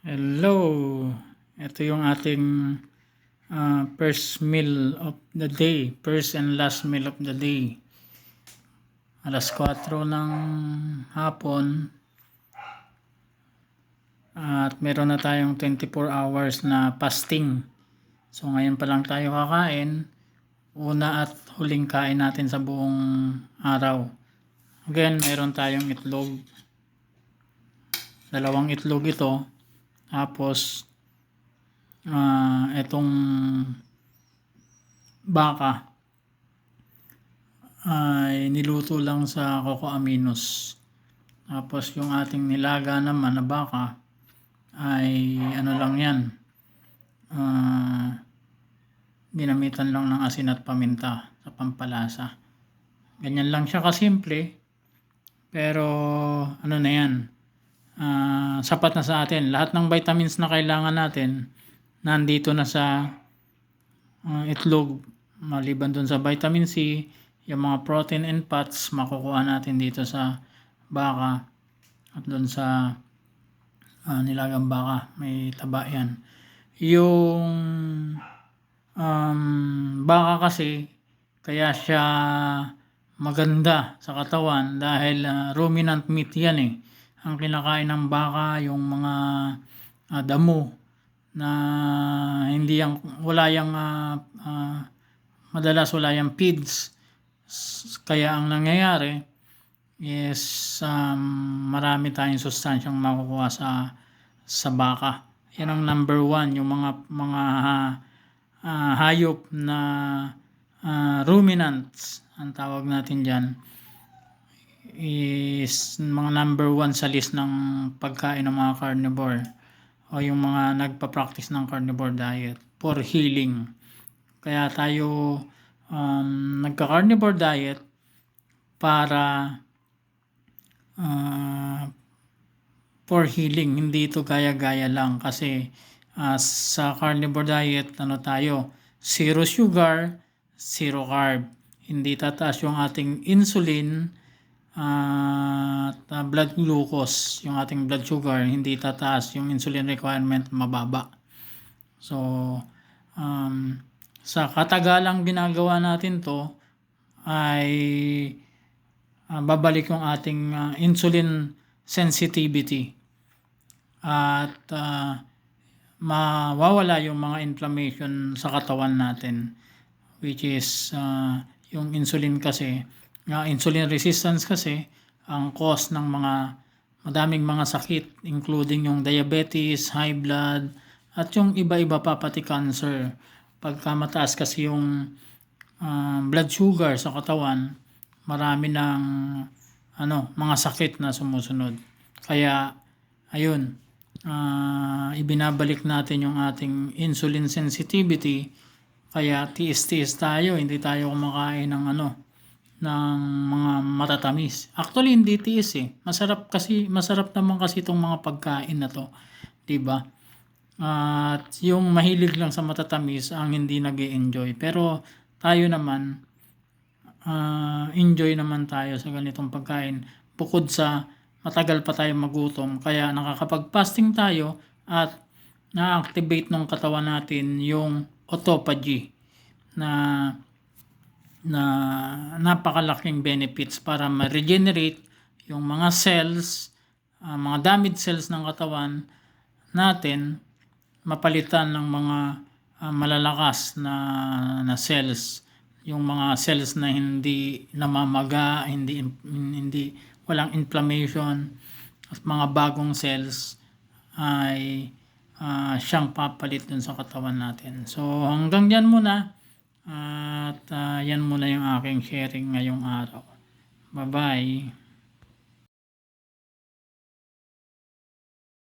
Hello! Ito yung ating ah, first meal of the day. First and last meal of the day. Alas 4 ng hapon. At meron na tayong 24 hours na fasting. So ngayon pa lang tayo kakain. Una at huling kain natin sa buong araw. Again, meron tayong itlog. Dalawang itlog ito. Tapos, ah itong baka ay niluto lang sa Coco Aminos. Tapos yung ating nilaga naman na baka ay ano lang yan. Ah ginamitan lang ng asin at paminta sa pampalasa. Ganyan lang siya kasimple. Pero ano na yan. Ah, sapat na sa atin. Lahat ng vitamins na kailangan natin nandito na sa ah, itlog. Maliban dun sa vitamin C, yung mga protein and fats makukuha natin dito sa baka at dun sa ah, nilagang baka. May taba yan. Yung um, baka kasi kaya siya maganda sa katawan dahil ah, ruminant meat yan eh. Ang kinakain ng baka yung mga ah, damo na hindi yang wala yang ah, ah, madalas wala yang feeds. Kaya ang nangyayari is um, marami tayong sustansyang makukuha sa sa baka. Yan ang number one, yung mga mga ah, hayop na ah, ruminants ang tawag natin dyan is mga number one sa list ng pagkain ng mga carnivore o yung mga nagpa-practice ng carnivore diet for healing. Kaya tayo um, nagka-carnivore diet para ah, for healing. Hindi ito gaya-gaya lang kasi ah, sa carnivore diet, ano tayo, zero sugar, zero carb. Hindi tataas yung ating insulin at ah, blood glucose, yung ating blood sugar, hindi tataas yung insulin requirement mababa. So, um, sa katagalang ginagawa natin to ay ah, babalik yung ating ah, insulin sensitivity at ah, mawawala yung mga inflammation sa katawan natin which is ah, yung insulin kasi ah, insulin resistance kasi ang cause ng mga madaming mga sakit including yung diabetes, high blood at yung iba-iba pa pati cancer. Pagka mataas kasi yung ah, blood sugar sa katawan marami ng ano mga sakit na sumusunod. Kaya ayun ah, ibinabalik natin yung ating insulin sensitivity. Kaya tiis-tiis tayo hindi tayo kumakain ng ano ng mga matatamis. Actually hindi tiis eh. Masarap kasi masarap naman kasi itong mga pagkain na to 'di ba? At yung mahilig lang sa matatamis ang hindi nag enjoy pero tayo naman ah, enjoy naman tayo sa ganitong pagkain. Bukod sa matagal pa tayo magutom kaya nakakapag-fasting tayo at na-activate ng katawan natin yung autophagy na na napakalaking benefits para ma-regenerate yung mga cells, ah, mga damaged cells ng katawan natin mapalitan ng mga ah, malalakas na na cells yung mga cells na hindi namamaga, hindi hindi walang inflammation at mga bagong cells ay ah, siyang papalit dun sa katawan natin. So hanggang diyan muna ah, yan muna yung aking sharing ngayong araw. Bye-bye.